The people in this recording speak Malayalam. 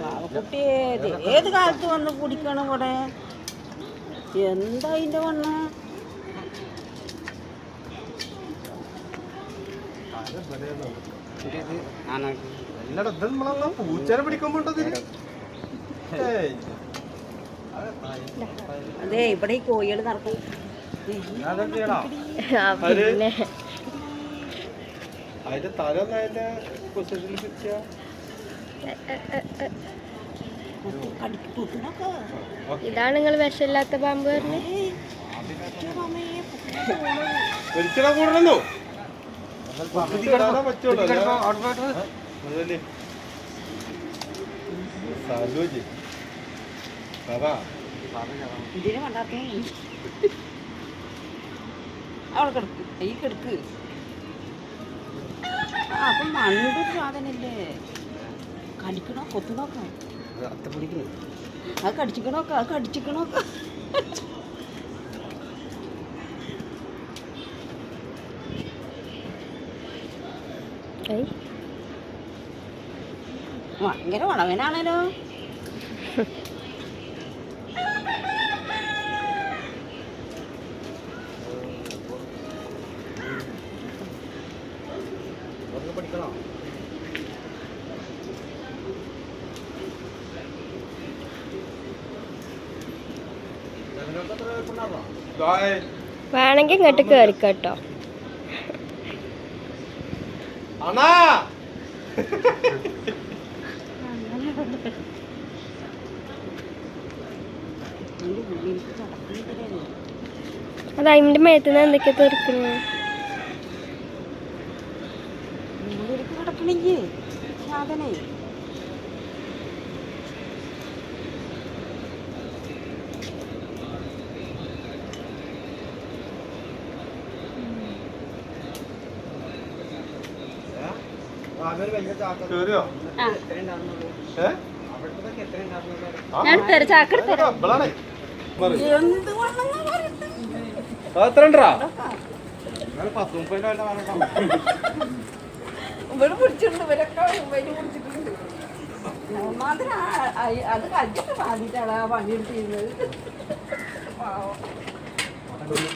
പാവക്കുട്ടിയെ ഇത് ഏത് കാലത്ത് വന്ന് കുടിക്കണം ഇവിടെ? എന്താ അതിന്റെ വന്ന്? നമ്മളെ പൂച്ചനെ പിടിക്കുമ്പോണ്ടത് ഏയ് അതെ ഇവിടെ ഈ കോഴികൾ നടക്കും. പിന്നെ. അതിന്റെ തല ഒന്ന് അതിന്റെ പൊസിഷനിൽ പിടിച്ച കടിക്ക് പൊട്ടിനൊക്കെ ഇതാണ് നിങ്ങൾ വിഷമില്ലാത്ത പാമ്പ് ഒരിക്കലും സാലോജി സാറാ? ഇതിനെ വേണ്ടാത്ത അവിടെ കിടക്ക് ഈ കിടക്ക്. ആ അപ്പം മണ്ണൊരു സാധനല്ലേ? കടിക്കണോ കൊത്തു പിടിക്കുന്നു അത് കടിച്ചിക്കണോക്ക അത് കടിച്ചിക്കണോക്ക ഭയങ്കര വളവനാണല്ലോ. പഠിക്കണോ. വേണമെങ്കിൽ ഇങ്ങോട്ട് കയറിക്കട്ടോ അണാ അത് അതിന്റെ മേത്തുനിന്ന് എന്തൊക്കെയാ തെറിക്കുന്നത് കിടക്കണില്ലേ സാധനേ. എടുത്തരാം, ചാക്ക് എടുത്തരാം. ഇവളാണേ. എന്ത് വണ്ണം പറയട്ടെ. എത്ര ഉണ്ടാ ഇവിടെ പിടിച്ചിട്ടുണ്ട് ഇവരൊക്കെ ഇവർ പിടിച്ചിട്ടുണ്ട് ഒന്നാമതിന് അത് കഴിച്ചിട്ട് വാങ്ങിയിട്ടാണ് ആ പണിയെടുത്തിരുന്നത് പാവം.